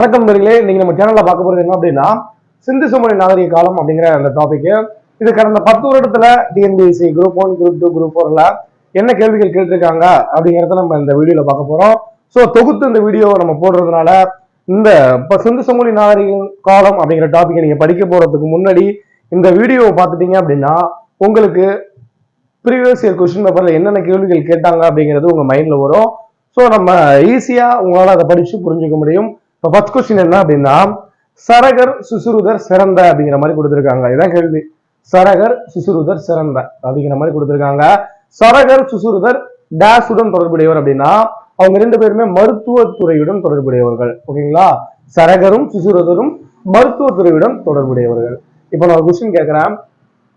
வணக்கம் நண்பர்களே இன்னைக்கு நம்ம சேனல்ல பார்க்க போறது என்ன அப்படின்னா சிந்து சமணி நாகரிக காலம் அப்படிங்கிற அந்த டாபிக் இது கடந்த பத்து வருடத்துல TNPSC group one group two group ஃபோர்ல என்ன கேள்விகள் கேட்டிருக்காங்க அப்படிங்கறத நம்ம இந்த வீடியோல பார்க்க போறோம். ஸோ தொகுத்து இந்த வீடியோ நம்ம போடுறதுனால இந்த இப்போ சிந்து சமூலி நாகரிக காலம் அப்படிங்கிற டாபிக்கை நீங்க படிக்க போறதுக்கு முன்னாடி இந்த வீடியோவை பார்த்துட்டீங்க அப்படின்னா உங்களுக்கு ப்ரீவியஸ் இயர் கொஸ்டின் பேப்பர்ல என்னென்ன கேள்விகள் கேட்டாங்க அப்படிங்கிறது உங்க மைண்ட்ல வரும். ஸோ நம்ம ஈஸியாக உங்களால் அதை படித்து புரிஞ்சுக்க முடியும். இப்போ ஃபர்ஸ்ட் கொஸ்டின் என்ன அப்படின்னா சரகர் சுசுருதர் சிறந்த அப்படிங்கிற மாதிரி கொடுத்துருக்காங்க. இதான் கேள்வி. சரகர் சுசுருதர் சிறந்த அப்படிங்கிற மாதிரி கொடுத்துருக்காங்க. சரகர் சுசுருதர் டேஷுடன் தொடர்புடையவர் அப்படின்னா அவங்க ரெண்டு பேருமே மருத்துவத்துறையுடன் தொடர்புடையவர்கள். ஓகேங்களா? சரகரும் சுசுருதரும் மருத்துவத்துறையுடன் தொடர்புடையவர்கள். இப்போ நான் கொஸ்டின் கேட்கிறேன்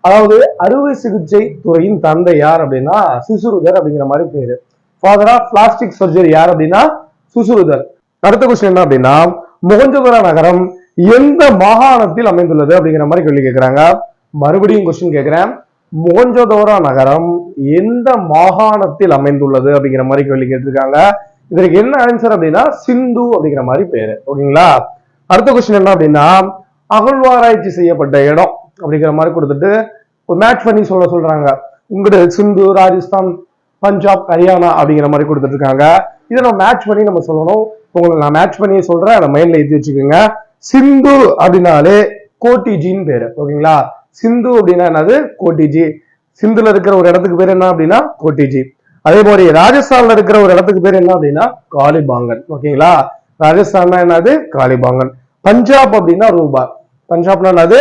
அதாவது அறுவை சிகிச்சை துறையின் தந்தை யார் அப்படின்னா சுசுருதர் அப்படிங்கிற மாதிரி பேரு. ஃபாதர் ஆஃப் பிளாஸ்டிக் சர்ஜரி யார் அப்படின்னா சுசுருதர். அடுத்த கொஸ்டின் என்ன அப்படின்னா மொகஞ்சதுரா நகரம் எந்த மாகாணத்தில் அமைந்துள்ளது அப்படிங்கிற மாதிரி கேள்வி கேட்கிறாங்க. மறுபடியும் கொஸ்டின் கேட்கிறேன். மோஞ்சதோரா நகரம் எந்த மாகாணத்தில் அமைந்துள்ளது அப்படிங்கிற மாதிரி கேள்வி கேட்டிருக்காங்க. இதற்கு என்ன ஆன்சர் அப்படின்னா சிந்து அப்படிங்கிற மாதிரி பேரு. ஓகேங்களா அடுத்த கொஸ்டின் என்ன அப்படின்னா அகழ்வாராய்ச்சி செய்யப்பட்ட இடம் அப்படிங்கிற மாதிரி கொடுத்துட்டு மேட்ச் பண்ணி சொல்ல சொல்றாங்க. உங்கள்கிட்ட சிந்து ராஜஸ்தான் பஞ்சாப் ஹரியானா அப்படிங்கிற மாதிரி கொடுத்துட்டு இருக்காங்க. இதை நம்ம மேட்ச் பண்ணி நம்ம சொல்லணும். உங்களை நான் மேட்ச் பண்ணி சொல்றேன் அதை மைண்ட்ல ஏற்றி வச்சுக்கோங்க. சிந்து அப்படின்னாலே கோட்டிஜின்னு பேரு ஓகேங்களா? சிந்து அப்படின்னா என்னது? கோட்டிஜி. சிந்துல இருக்கிற ஒரு இடத்துக்கு பேர் என்ன அப்படின்னா கோட்டிஜி. அதே மாதிரி ராஜஸ்தான்ல இருக்கிற ஒரு இடத்துக்கு பேர் என்ன அப்படின்னா காலிபாங்கன் ஓகேங்களா? ராஜஸ்தான்னா என்னது? காலிபாங்கன். பஞ்சாப் அப்படின்னா ரூபா பஞ்சாப்னா என்னது?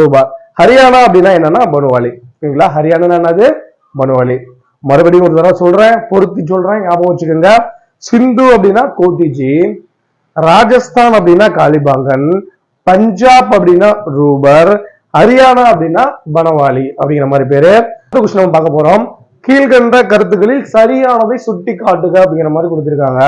ரூபா ஹரியானா அப்படின்னா என்னன்னா பனுவாலி ஓகேங்களா? ஹரியானா என்னது? பனுவாலி. மறுபடியும் ஒரு தடவை சொல்றேன் பொருத்தி சொல்றேன் ஞாபகம் வச்சுக்கோங்க. சிந்து அப்படின்னா கோட்டிஜி ராஜஸ்தான் அப்படின்னா காளிபாங்கன் பஞ்சாப் அப்படின்னா ரூபர் ஹரியானா அப்படின்னா பனவாலி அப்படிங்கிற மாதிரி பேரு. கொஸ்டின் நம்ம பார்க்க போறோம். கீழ்கண்ட கருத்துக்களில் சரியானதை சுட்டி காட்டுக அப்படிங்கிற மாதிரி கொடுத்திருக்காங்க.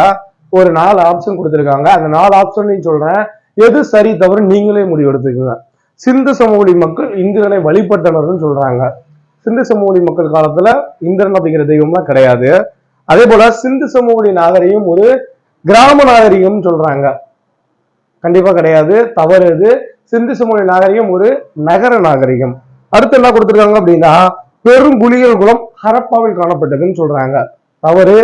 ஒரு நாலு ஆப்ஷன் கொடுத்திருக்காங்க. அந்த நாலு ஆப்ஷன் சொல்றேன். எது சரி தவறு நீங்களே முடிவு எடுத்துக்கோங்க சிந்து சமவெளி மக்கள் இந்திரனை வழிபட்டனர்னு சொல்றாங்க. சிந்து சமவெளி மக்கள் காலத்துல இந்திரன் அப்படிங்கிற தெய்வம்லாம் கிடையாது. அதே போல சிந்து சமவெளி நாகரிகம் ஒரு கிராம நாகரிகம் சொல்றாங்க. கண்டிப்பா கிடையாது. தவறு இது. சிந்து சமவெளி நாகரிகம் ஒரு நகர நாகரிகம். அடுத்து என்ன கொடுத்திருக்காங்க அப்படின்னா பெருங்குளியல் குளம் ஹரப்பாவில் காணப்பட்டதுன்னு சொல்றாங்க. தவறு.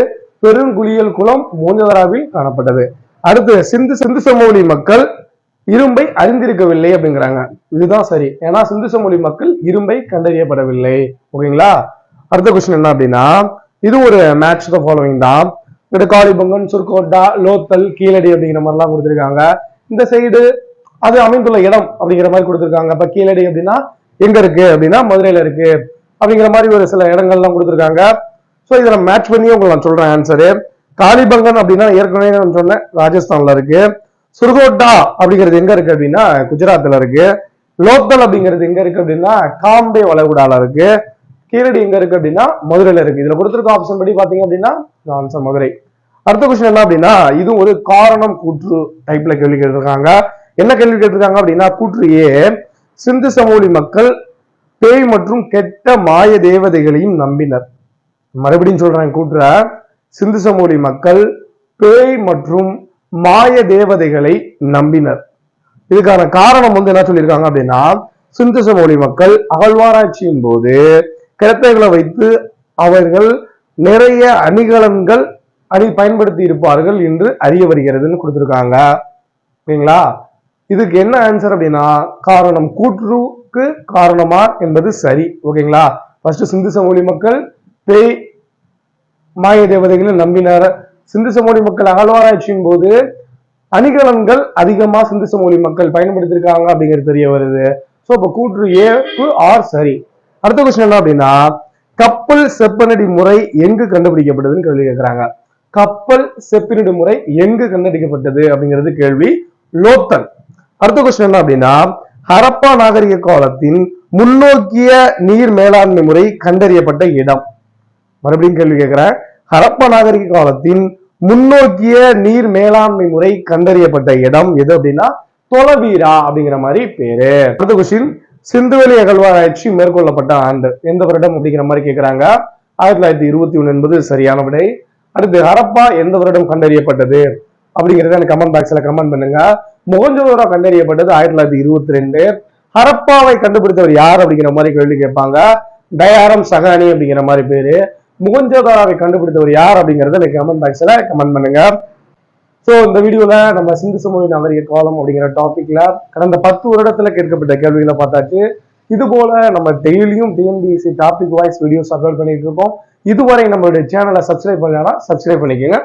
பெருங்குளியல் குளம் மோஞ்சதராவில் காணப்பட்டது. அடுத்து சிந்து சிந்து சமவெளி மக்கள் இரும்பை அறிந்திருக்கவில்லை அப்படிங்கிறாங்க. இதுதான் சரி. ஏன்னா சிந்து சமொழி மக்கள் இரும்பை கண்டறியப்படவில்லை. ஓகேங்களா? அடுத்த கொஸ்டின் என்ன அப்படின்னா இது ஒரு மேட்ச் த ஃபாலோவிங் தான். இந்த காளிபங்கன் சுர்கோட்டா லோத்தல் கீழடி அப்படிங்கிற மாதிரிலாம் கொடுத்துருக்காங்க. இந்த சைடு அது அமைந்துள்ள இடம் அப்படிங்கிற மாதிரி கொடுத்துருக்காங்க. இப்போ கீழடி அப்படின்னா எங்க இருக்கு? அப்படின்னா மதுரையில இருக்கு. அப்படிங்கிற மாதிரி ஒரு சில இடங்கள்லாம் கொடுத்துருக்காங்க. ஸோ இதில் மேட்ச் பண்ணி உங்களுக்கு நான் சொல்றேன் ஆன்சரு காளிபங்கன் அப்படின்னா ஏற்கனவே நான் சொன்னேன் ராஜஸ்தான்ல இருக்கு. சுர்கோட்டா அப்படிங்கிறது எங்க இருக்கு அப்படின்னா குஜராத்ல இருக்கு. லோக்கல் அப்படிங்கிறது எங்க இருக்கு அப்படின்னா காம்பே வளைகுடால இருக்கு. கீழடி எங்க இருக்கு அப்படின்னா மதுரையில இருக்கு. இதுல கொடுத்துருக்க ஆப்ஷன் படி பாத்தீங்க அப்படின்னா ஆன்சர் மதுரை. அடுத்த கொஸ்டின் என்ன அப்படின்னா இது ஒரு காரணம் கூற்று டைப்ல கேள்வி கேட்டிருக்காங்க. என்ன கேள்வி கேட்டிருக்காங்க அப்படின்னா கூற்று ஏ சிந்து சமூலி மக்கள் பேய் மற்றும் கெட்ட மாய தேவதைகளையும் நம்பினர். மறுபடியும் சொல்றேன் கூற்ற. சிந்து சமூலி மக்கள் பேய் மற்றும் மாய தேவதைகளை நம்பினர். இதுக்கான காரணம் வந்து என்ன சொல்லியிருக்காங்க அப்படின்னா சிந்து சமூலி மக்கள் அகழ்வாராய்ச்சியின் போது கிரத்தைகளை வைத்து அவர்கள் நிறைய அணிகலன்கள் அணி பயன்படுத்தி இருப்பார்கள் என்று அறிய வருகிறதுன்னு கொடுத்துருக்காங்க. ஓகேங்களா இதுக்கு என்ன ஆன்சர் அப்படின்னா காரணம் கூற்றுக்கு காரணமா என்பது சரி. ஓகேங்களா? ஃபர்ஸ்ட் சிந்து சமூலி மக்கள் பேய் மாய தேவதைகளை நம்பினார். சிந்து சமூலி மக்கள் அகழ்வாராய்ச்சியின் போது அணிகலன்கள் அதிகமா சிந்து சமூலி மக்கள் பயன்படுத்தியிருக்காங்க அப்படிங்கிறது தெரிய வருது. ஸோ இப்போ கூற்று ஏ ஆர் சரி. அடுத்த கொஸ்டின் என்ன அப்படின்னா கப்பல் செப்பனடி முறை எங்கு கண்டுபிடிக்கப்பட்டதுன்னு கேள்வி கேட்கிறாங்க. கப்பல் செப்பினடி முறை எங்கு கண்டுபிடிக்கப்பட்டது அப்படிங்கிறது கேள்வி லோத்தன் அடுத்த கொஸ்டின் என்ன அப்படின்னா ஹரப்பா நாகரிக காலத்தின் முன்னோக்கிய நீர் மேலாண்மை முறை கண்டறியப்பட்ட இடம். மறுபடியும் கேள்வி கேட்கிறேன். ஹரப்பா நாகரிக காலத்தின் முன்னோக்கிய நீர் மேலாண்மை முறை கண்டறியப்பட்ட இடம் எது அப்படின்னா தொலவீரா அப்படிங்கிற மாதிரி பேரு. அடுத்த கொஸ்டின் சிந்துவெளி அகழ்வாராய்ச்சி மேற்கொள்ளப்பட்ட ஆண்டு. எந்த வருடம் அப்படிங்கிற மாதிரி கேட்கிறாங்க ஆயிரத்தி தொள்ளாயிரத்தி இருபத்தி ஒண்ணு என்பது சரியான விடை. அடுத்து ஹரப்பா எந்த வருடம் கண்டறியப்பட்டது? அப்படிங்கறத எனக்கு கமெண்ட் பாக்ஸ்ல கமெண்ட் பண்ணுங்க. மொகஞ்சதோரா கண்டறியப்பட்டது ஆயிரத்தி தொள்ளாயிரத்தி இருபத்தி ரெண்டு. ஹரப்பாவை கண்டுபிடித்தவர் யார் அப்படிங்கிற மாதிரி கேள்வி கேட்பாங்க. தயாரம் சகானி அப்படிங்கிற மாதிரி பேரு. முகஞ்சோதாராவை கண்டுபிடித்தவர் யார் அப்படிங்கறத எனக்கு கமெண்ட் பாக்ஸ்ல கமெண்ட் பண்ணுங்க. ஸோ இந்த வீடியோல நம்ம சிந்து சமூக நாகரிக காலம் அப்படிங்கிற டாப்பிக்கில் கடந்த பத்து வருடத்துல கேட்கப்பட்ட கேள்விகளை பார்த்தாச்சு. இது போல நம்ம டெய்லியும் TNPSC topic wise videos upload பண்ணிட்டு இருக்கோம். இதுவரை நம்மளுடைய சேனலை சப்ஸ்கிரைப் பண்ணலாம் சப்ஸ்கிரைப் பண்ணிக்கோங்க.